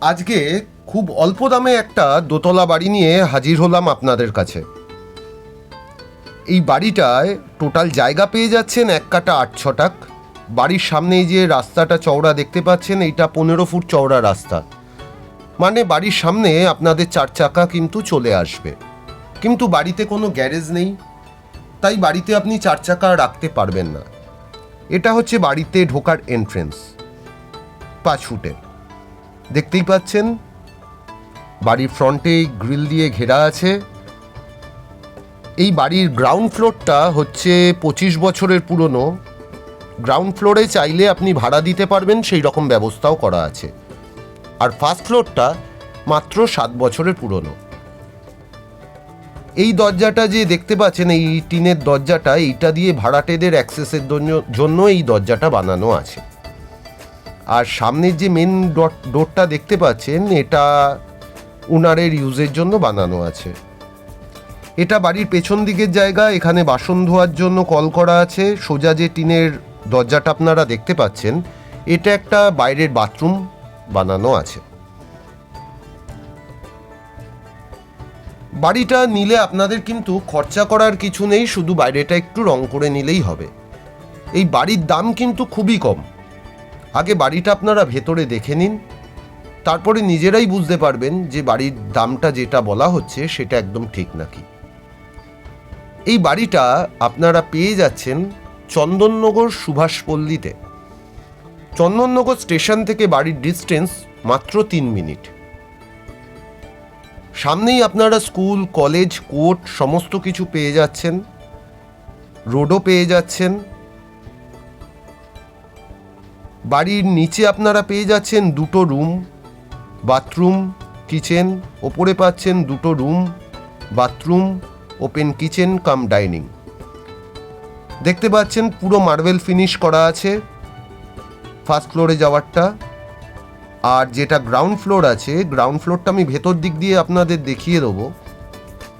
আজকে খুব অল্প দামে একটা দোতলা বাড়ি নিয়ে হাজির হলাম আপনাদের কাছে। এই বাড়িটায় টোটাল জায়গা পেয়ে যাচ্ছেন এক কাটা আট ছটাক। বাড়ির সামনেই যে রাস্তাটা চওড়া দেখতে পাচ্ছেন, এইটা পনেরো ফুট চওড়া রাস্তা। মানে বাড়ির সামনে আপনাদের চার চাকা কিন্তু চলে আসবে। কিন্তু বাড়িতে কোনো গ্যারেজ নেই, তাই বাড়িতে আপনি চার চাকা রাখতে পারবেন না। এটা হচ্ছে বাড়িতে ঢোকার এন্ট্রেন্স পাঁচ ফুটের। দেখতেই পাচ্ছেন, বাড়ির ফ্রন্টে গ্রিল দিয়ে ঘেরা আছে। এই বাড়ির গ্রাউন্ড ফ্লোরটা হচ্ছে পঁচিশ বছরের পুরনো। গ্রাউন্ড ফ্লোরে চাইলে আপনি ভাড়া দিতে পারবেন, সেই রকম ব্যবস্থাও করা আছে। আর ফার্স্ট ফ্লোরটা মাত্র সাত বছরের পুরনো। এই দরজাটা যে দেখতে পাচ্ছেন, এই টিনের দরজাটা, এইটা দিয়ে ভাড়াটেদের অ্যাক্সেসের জন্য- এই দরজাটা বানানো আছে। আর সামনের যে মেন ডোরটা দেখতে পাচ্ছেন, এটা উনারের ইউজের জন্য বানানো আছে। এটা বাড়ির পেছন দিকের জায়গা, এখানে বাসন ধোয়ার জন্য কল করা আছে। সোজা যে টিনের দরজাটা আপনারা দেখতে পাচ্ছেন, এটা একটা বাইরের বাথরুম বানানো আছে। বাড়িটা নিলে আপনাদের কিন্তু খরচা করার কিছু নেই, শুধু বাইরেটা একটু রং করে নিলেই হবে। এই বাড়ির দাম কিন্তু খুবই কম। আগে বাড়িটা আপনারা ভেতরে দেখে নিন, তারপরে নিজেরাই বুঝতে পারবেন যে বাড়ির দামটা যেটা বলা হচ্ছে সেটা একদম ঠিক নাকি। এই বাড়িটা আপনারা পেয়ে যাচ্ছেন চন্দননগর সুভাষপল্লীতে চন্দননগর স্টেশন থেকে বাড়ির ডিস্টেন্স মাত্র তিন মিনিট। সামনেই আপনারা স্কুল, কলেজ, কোর্ট সমস্ত কিছু পেয়ে যাচ্ছেন, রোডও পেয়ে যাচ্ছেন। বাড়ির নিচে আপনারা পেয়ে যাচ্ছেন দুটো রুম, বাথরুম, কিচেন, ওপরে পাচ্ছেন দুটো room, bathroom, open kitchen, cum dining. দেখতে পাচ্ছেন পুরো মার্বেল ফিনিশ করা আছে, ফার্স্ট ফ্লোরে যাওয়ারটা। আর যেটা গ্রাউন্ড ফ্লোর আছে, গ্রাউন্ড ফ্লোরটা আমি ভেতর দিক দিয়ে আপনাদের দেখিয়ে দেবো।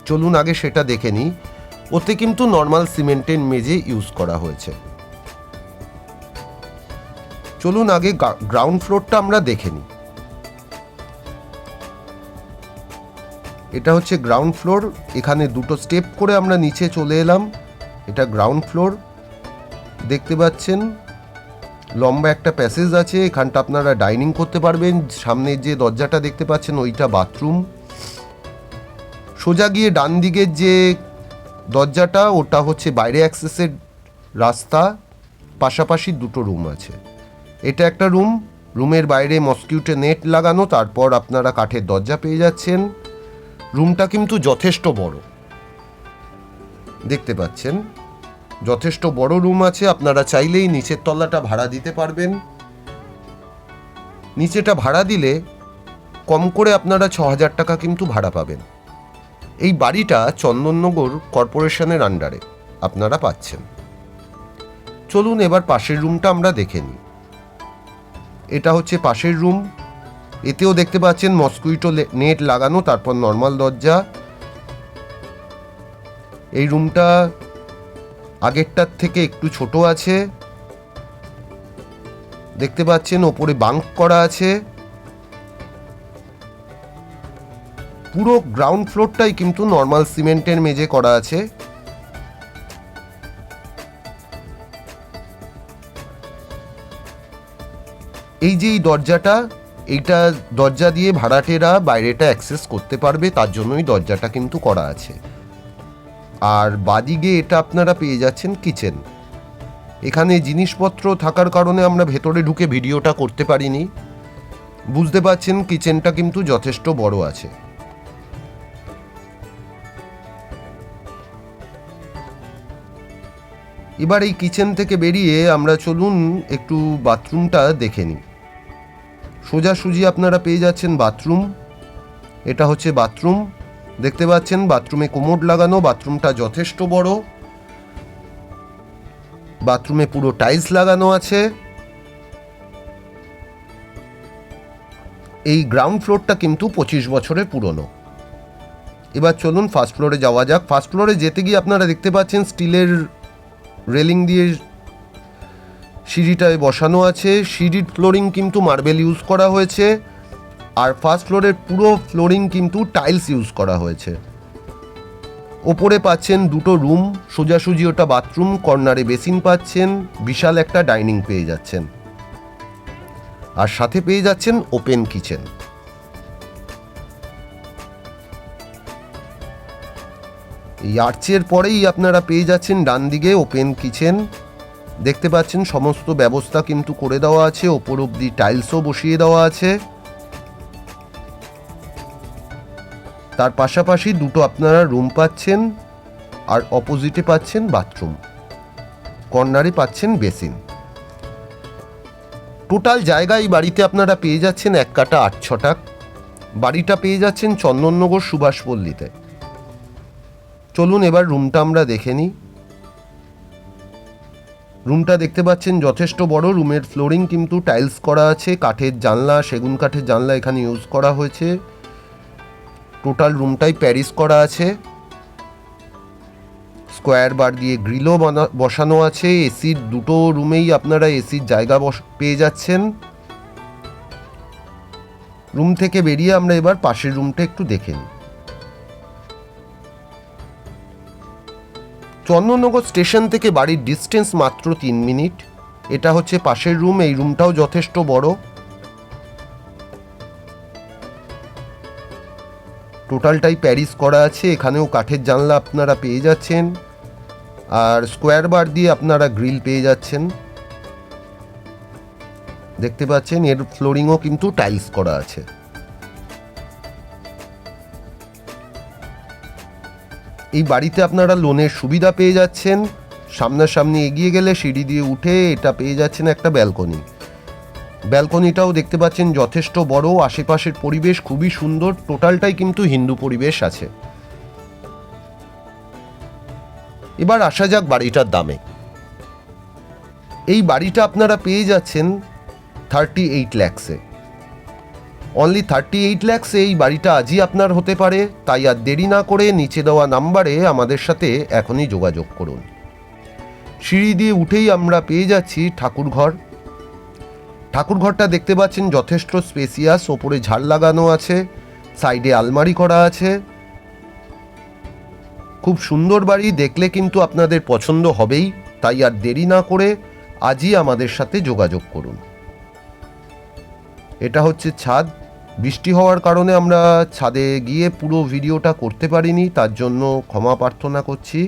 চলুন আগে সেটা দেখে নিই। ওতে কিন্তু নর্মাল সিমেন্টের মেঝে ইউজ করা হয়েছে। চলুন আগে গ্রাউন্ড ফ্লোরটা আমরা দেখে নিই। এটা হচ্ছে গ্রাউন্ড ফ্লোর এখানে দুটো স্টেপ করে আমরা নিচে চলে এলাম। এটা গ্রাউন্ড ফ্লোর দেখতে পাচ্ছেন, লম্বা একটা প্যাসেজ আছে, এখানটা আপনারা ডাইনিং করতে পারবেন সামনের যে দরজাটা দেখতে পাচ্ছেন, ওইটা বাথরুম সোজা গিয়ে ডান দিকের যে দরজাটা, ওটা হচ্ছে বাইরে অ্যাক্সেসের রাস্তা, পাশাপাশি দুটো রুম আছে। এটা একটা রুম। রুমের বাইরে মসকিউটে নেট লাগানো, তারপর আপনারা কাঠের দরজা পেয়ে যাচ্ছেন। রুমটা কিন্তু যথেষ্ট বড়। দেখতে পাচ্ছেন? যথেষ্ট বড় রুম আছে, আপনারা চাইলেই নিচের তলাটা ভাড়া দিতে পারবেন। নিচেটা ভাড়া দিলে কম করে আপনারা ছ হাজার টাকা কিন্তু ভাড়া পাবেন। এই বাড়িটা চন্দননগর কর্পোরেশনের আন্ডারে আপনারা পাচ্ছেন। চলুন এবার পাশের রুমটা আমরা দেখে নিই। এটা হচ্ছে পাশের রুম। এতেও দেখতে পাচ্ছেন মসকুইটো নেট লাগানো, তারপর নর্মাল দরজা। এই রুমটা আগেরটার থেকে একটু ছোট আছে। দেখতে পাচ্ছেন ওপরে বাঙ্ক করা আছে। পুরো গ্রাউন্ড ফ্লোরটাই কিন্তু নর্মাল সিমেন্টের মেঝে করা আছে। এই যে এই দরজাটা, এইটা দরজা দিয়ে ভাড়াটেরা বাইরেটা অ্যাক্সেস করতে পারবে, তার জন্যই দরজাটা কিন্তু করা আছে। আর বাদিকে এটা আপনারা পেয়ে যাচ্ছেন কিচেন। এখানে জিনিসপত্র থাকার কারণে আমরা ভেতরে ঢুকে ভিডিওটা করতে পারিনি। বুঝতে পারছেন, কিচেনটা কিন্তু যথেষ্ট বড় আছে। এবার এই কিচেন থেকে বেরিয়ে আমরা চলুন একটু বাথরুমটা দেখে নিই। সোজাসুজি আপনারা পেয়ে যাচ্ছেন বাথরুম। এটা হচ্ছে বাথরুম। দেখতে পাচ্ছেন, বাথরুমে কোমোড লাগানো, বাথরুমটা যথেষ্ট বড়। বাথরুমে পুরো টাইলস লাগানো আছে। এই গ্রাউন্ড ফ্লোরটা কিন্তু পঁচিশ বছরের পুরনো। এবার চলুন, ফার্স্ট ফ্লোরে যাওয়া যাক। ফার্স্ট ফ্লোরে যেতে গিয়ে আপনারা দেখতে পাচ্ছেন, স্টিলের রেলিং দিয়ে সিঁড়িটায় বসানো আছে। সিঁড়ির ফ্লোরিং কিন্তু মার্বেল ইউজ করা হয়েছে। আর ফার্স্ট ফ্লোরের পুরো ফ্লোরিং কিন্তু টাইলস ইউজ করা হয়েছে। ওপরে পাচ্ছেন দুটো রুম সোজাসুজি ওটা বাথরুম কর্নারে বেসিন পাচ্ছেন, বিশাল একটা ডাইনিং পেয়ে যাচ্ছেন। আর সাথে পেয়ে যাচ্ছেন ওপেন কিচেন এই আর্চের পরেই আপনারা পেয়ে যাচ্ছেন ডান দিকে ওপেন কিচেন দেখতে পাচ্ছেন, সমস্ত ব্যবস্থা কিন্তু করে দেওয়া আছে, ওপর অব্দি টাইলসও বসিয়ে দেওয়া আছে। তার পাশাপাশি দুটো আপনারা রুম পাচ্ছেন, আর অপোজিটে পাচ্ছেন বাথরুম কর্নারে পাচ্ছেন বেসিন টোটাল জায়গা এই বাড়িতে আপনারা পেয়ে যাচ্ছেন এক কাটা আট ছটাক। বাড়িটা পেয়ে যাচ্ছেন চন্দননগর সুভাষপল্লীতে। চলুন এবার রুমটা আমরা দেখে নিই। রুমটা দেখতে পাচ্ছেন যথেষ্ট বড়। রুমের ফ্লোরিং কিন্তু টাইলস করা আছে, কাঠের জানলা, সেগুন কাঠের জানলা এখানে ইউজ করা হয়েছে। টোটাল রুমটাই প্যারিস করা আছে। স্কোয়ার বার দিয়ে গ্রিলও বসানো আছে। এসির দুটো রুমেই আপনারা এসির জায়গা পেয়ে যাচ্ছেন। রুম থেকে বেরিয়ে আমরা এবার পাশের রুমটা একটু দেখে নিই। চন্দননগর স্টেশন থেকে বাড়ির ডিস্টেন্স মাত্র তিন মিনিট। এটা হচ্ছে পাশের রুম এই রুমটাও যথেষ্ট বড়। টোটালটাই প্যারিস করা আছে, এখানেও কাঠের জানলা আপনারা পেয়ে যাচ্ছেন। আর স্কোয়ার বার দিয়ে আপনারা গ্রিল পেয়ে যাচ্ছেন। দেখতে পাচ্ছেন, এর ফ্লোরিংও কিন্তু টাইলস করা আছে। এই বাড়িতে আপনারা লোনের সুবিধা পেয়ে যাচ্ছেন। সামনাসামনি এগিয়ে গেলে সিঁড়ি দিয়ে উঠে এটা পেয়ে যাচ্ছেন একটা ব্যালকনি। ব্যালকনিটাও দেখতে পাচ্ছেন যথেষ্ট বড়, আশেপাশের পরিবেশ খুবই সুন্দর, টোটালটাই কিন্তু হিন্দু পরিবেশ আছে। এবার আসা যাক বাড়িটার দামে। এই বাড়িটা আপনারা পেয়ে যাচ্ছেন থার্টি এইট ল্যাক্সে অনলি থার্টি এইট ল্যাক্স এই বাড়িটা আজই আপনার হতে পারে, তাই আর দেরি না করে নিচে দেওয়া নাম্বারে আমাদের সাথে এখনই যোগাযোগ করুন। সিঁড়ি দিয়ে উঠেই আমরা পেয়ে যাচ্ছি ঠাকুরঘর। ঠাকুরঘরটা দেখতে পাচ্ছেন যথেষ্ট স্পেসিয়াস, ওপরে ঝাড় লাগানো আছে, সাইডে আলমারি করা আছে। খুব সুন্দর বাড়ি, দেখলে কিন্তু আপনাদের পছন্দ হবেই, তাই আর দেরি না করে আজই আমাদের সাথে যোগাযোগ করুন। এটা হচ্ছে ছাদ। বৃষ্টি হওয়ার কারণে আমরা ছাদে গিয়ে পুরো ভিডিওটা করতে পারিনি, তার জন্য ক্ষমা প্রার্থনা করছি।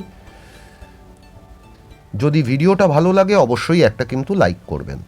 যদি ভিডিওটা ভালো লাগে, অবশ্যই একটা কিন্তু লাইক করবেন।